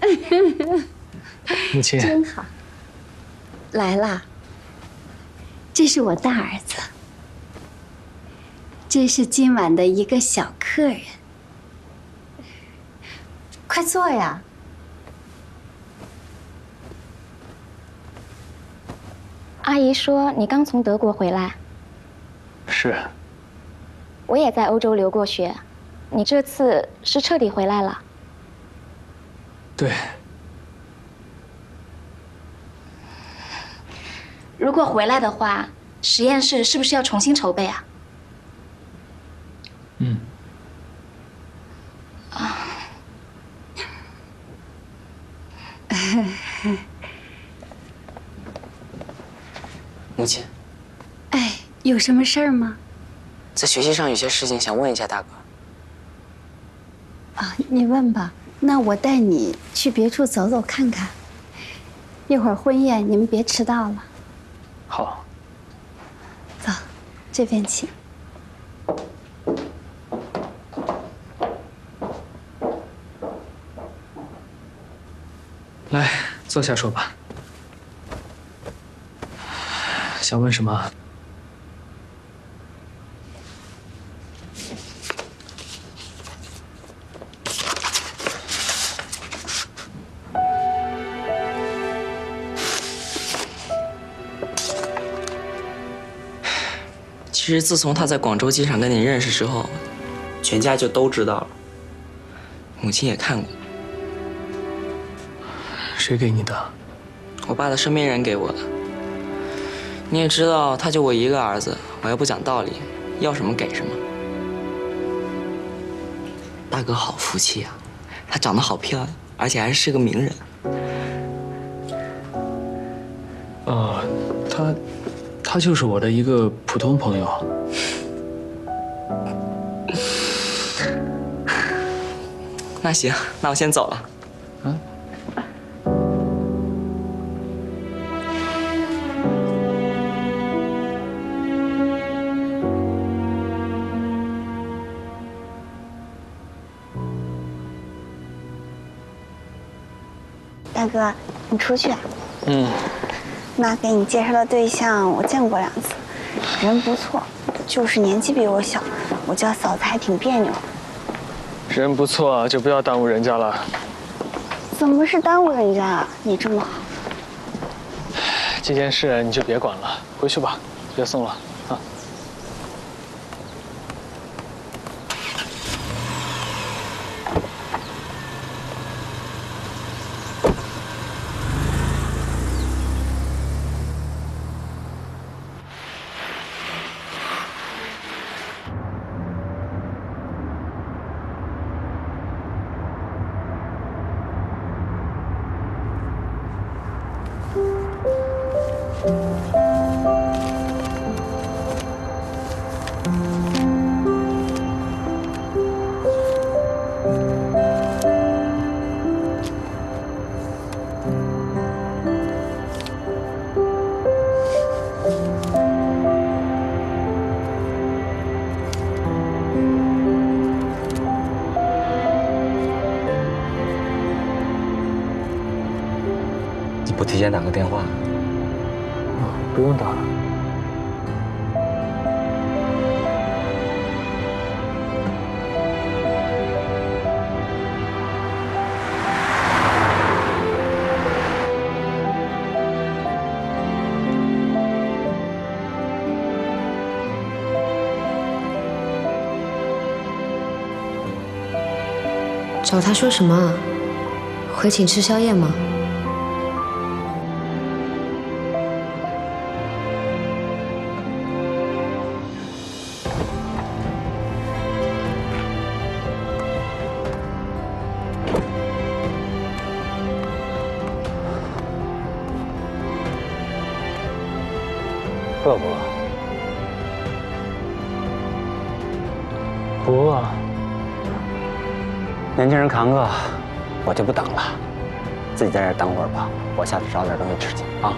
母亲，真好。来啦，这是我大儿子，这是今晚的一个小客人，快坐呀。阿姨说你刚从德国回来，是，我也在欧洲留过学，你这次是彻底回来了。对，如果回来的话，实验室是不是要重新筹备啊？嗯，啊 母亲，哎，有什么事儿吗？在学习上有些事情想问一下大哥。啊，你问吧。那我带你去别处走走看看。一会儿婚宴你们别迟到了。好。走，这边请。来，坐下说吧。想问什么？其实自从他在广州机场跟你认识之后，全家就都知道了。母亲也看过。谁给你的？我爸的身边人给我的。你也知道，他就我一个儿子，我又不讲道理，要什么给什么。大哥好福气啊，她长得好漂亮，而且还是个名人。哦，他。他就是我的一个普通朋友。那行，那我先走了。嗯。大哥，你出去啊？嗯。那给你介绍的对象，我见过两次，人不错，就是年纪比我小，我叫嫂子还挺别扭。人不错，就不要耽误人家了。怎么是耽误人家啊？你这么好。这件事你就别管了，回去吧，别送了。我提前打个电话。不用打了。找他说什么？回请吃宵夜吗？饿不饿？不饿。年轻人扛饿，我就不等了，自己在这等会儿吧。我下去找点东西吃去啊。